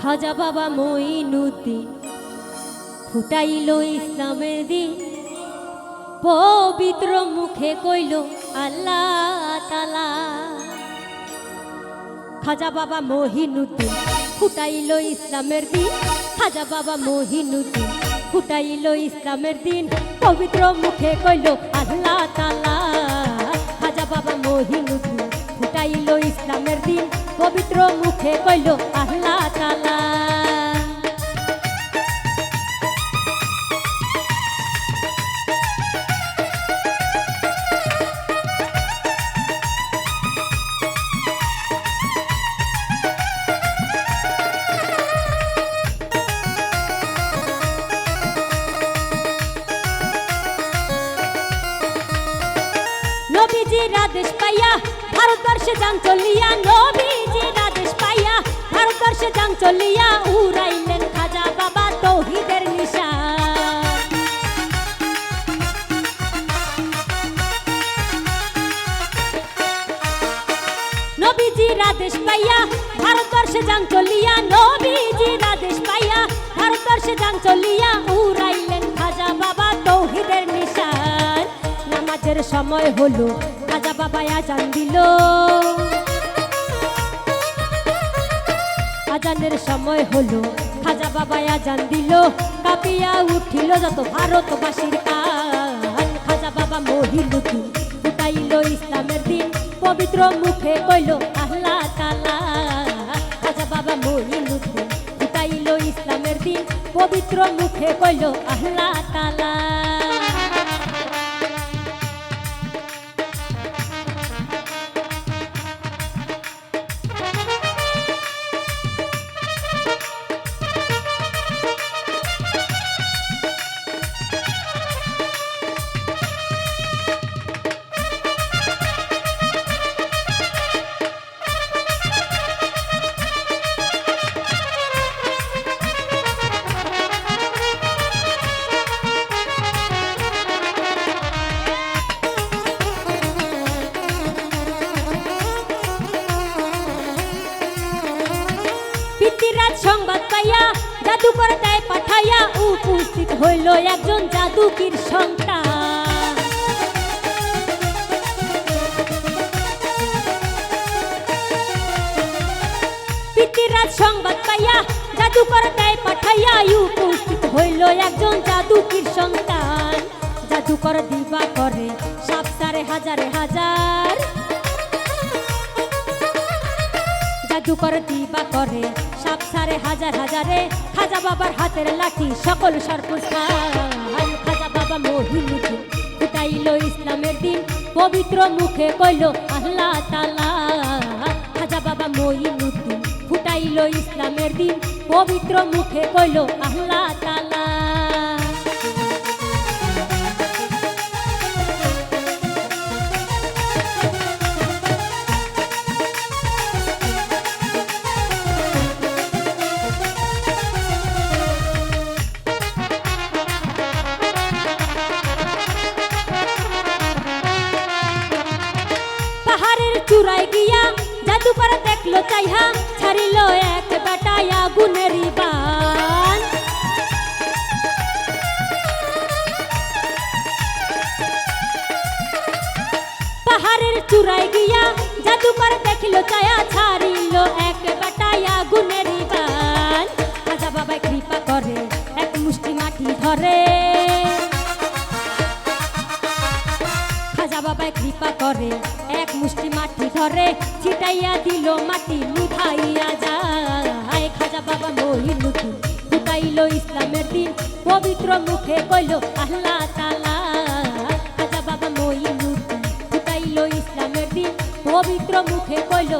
খাজা বাবা মঈনুদ্দিন ফুটাইল ইসলামের দিন। পবিত্র মুখে কইল, আল্লাহ তালা খাজা বাবা মহিনুদ্দিন ফুটাইল ইসলামের দিন। খাজা বাবা মহিনুদ্দিন ফুটাইল ইসলামের দিন। পবিত্র মুখে কইল, আল্লাহ তালা খাজা বাবা মহিনুদ্দিন ফুটাইল ইসলামের দিন। পবিত্র মুখে কইল, আল্লাহ ভারতবর্ষে চলিয়া, নবীজির আদেশ পাইয়া ভারতবর্ষে যান চলিয়া উড়াইলেন খাজা বাবা তৌহিদের নিশান। নবীজির আদেশ পাইয়া ভারতবর্ষে যান চলিয়া, নবীজির আদেশ পাইয়া ভারতবর্ষে যান চলিয়া উড়াইলেন খাজা বাবা তৌহিদের নিশান। নামাজের সময় হলো বাবা আজান দিল আজানের সময় হলো, খাজা বাবা আজান দিল কাপিয়া উঠিল যত ভারতবাসীর কান। খাজা বাবা মহিলুদ্দিন ফুটাইল ইসলামের দিন। পবিত্র মুখে কইল, আল্লাহ তালা খাজা বাবা মহিলুদ্দিন ফুটাইল ইসলামের দিন। পবিত্র মুখে কইল, আল্লাহ তালা সংবাদ পাইয়া জাদুকর দেয় পাঠাইয়া উপস্থিত হইল একজন জাদুকির সন্তান। সংবাদ পাইয়া দেয় পাঠাইয়া উপস্থিত হইল একজন জাদুকির সন্তান। জাদুকর দিবা করে সাপ হাজারে হাজার জাদুকর দিবা করে। সাপ সারে হাজার হাজারে, খাজা বাবার হাতের লাঠি, সকল সর্বস খাজা বাবা ফুটাইল ইসলামের দিন, পবিত্র মুখে কইল আল্লাহ তালা খাজা বাবা মহিনুদ্দিন ফুটাইল ইসলামের দিন, পবিত্র মুখে কইল আল্লাহ তালা চাইহা ছাড়িল এক বেটায় আগুনের বান। পাহাড়ের চূড়ায় গিয়া জাদুকর দেখিল চায়া ছাড়িল এক মাটি ধরে ছিটাইয়া দিল মাটি, লুঠাইয়া যায়। খাজা বাবা মহিনুদ্দিন ফুটাইল ইসলামের দিন। পবিত্র মুখে কইল, আল্লাহ তালা খাজা বাবা মহিনুদ্দিন ফুটাইল ইসলামের দিন। পবিত্র মুখে কইল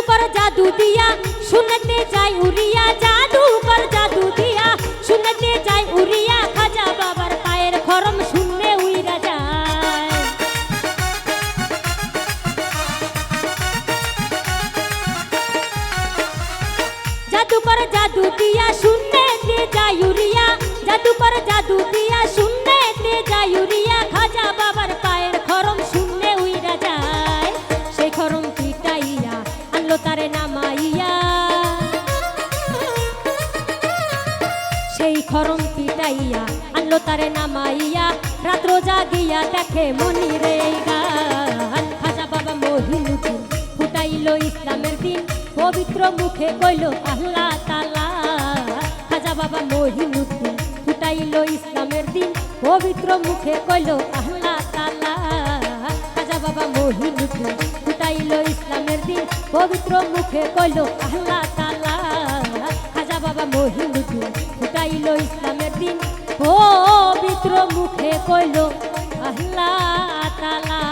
জাদুকর জাদু দিয়া শুনতে যাই উড়িয়া জাদুকর জাদু দিয়া শুনতে যাই উড়িয়া খাজা বাবার পায়ের খরম শূন্যে উইরা যায় জাদুকর জাদু দিয়া শূন্যতে যাই উড়িয়া জাদুকর জাদু দিয়া শূন্যতে যাই উড়িয়া তারে নামাইয়া রাত্র জাগিয়া দেখে মনিরে গান। খাজা বাবা মহিনুদ্দিন ফুটাইলো ইসলামের দিন। পবিত্র মুখে কইল আল্লাহ তালা খাজা বাবা মহিনুদ্দিন ফুটাইলো ইসলামের দিন। পবিত্র মুখে কইল আল্লাহ তালা খাজা বাবা মহিনুদ্দিন ফুটাইলো ইসলামের দিন। পবিত্র মুখে কইল আল্লাহ তালা খাজা বাবা মহিনুদ্দিন ফুটাইলো ইসলামের পবিত্র মুখে কইল আল্লাহ তালা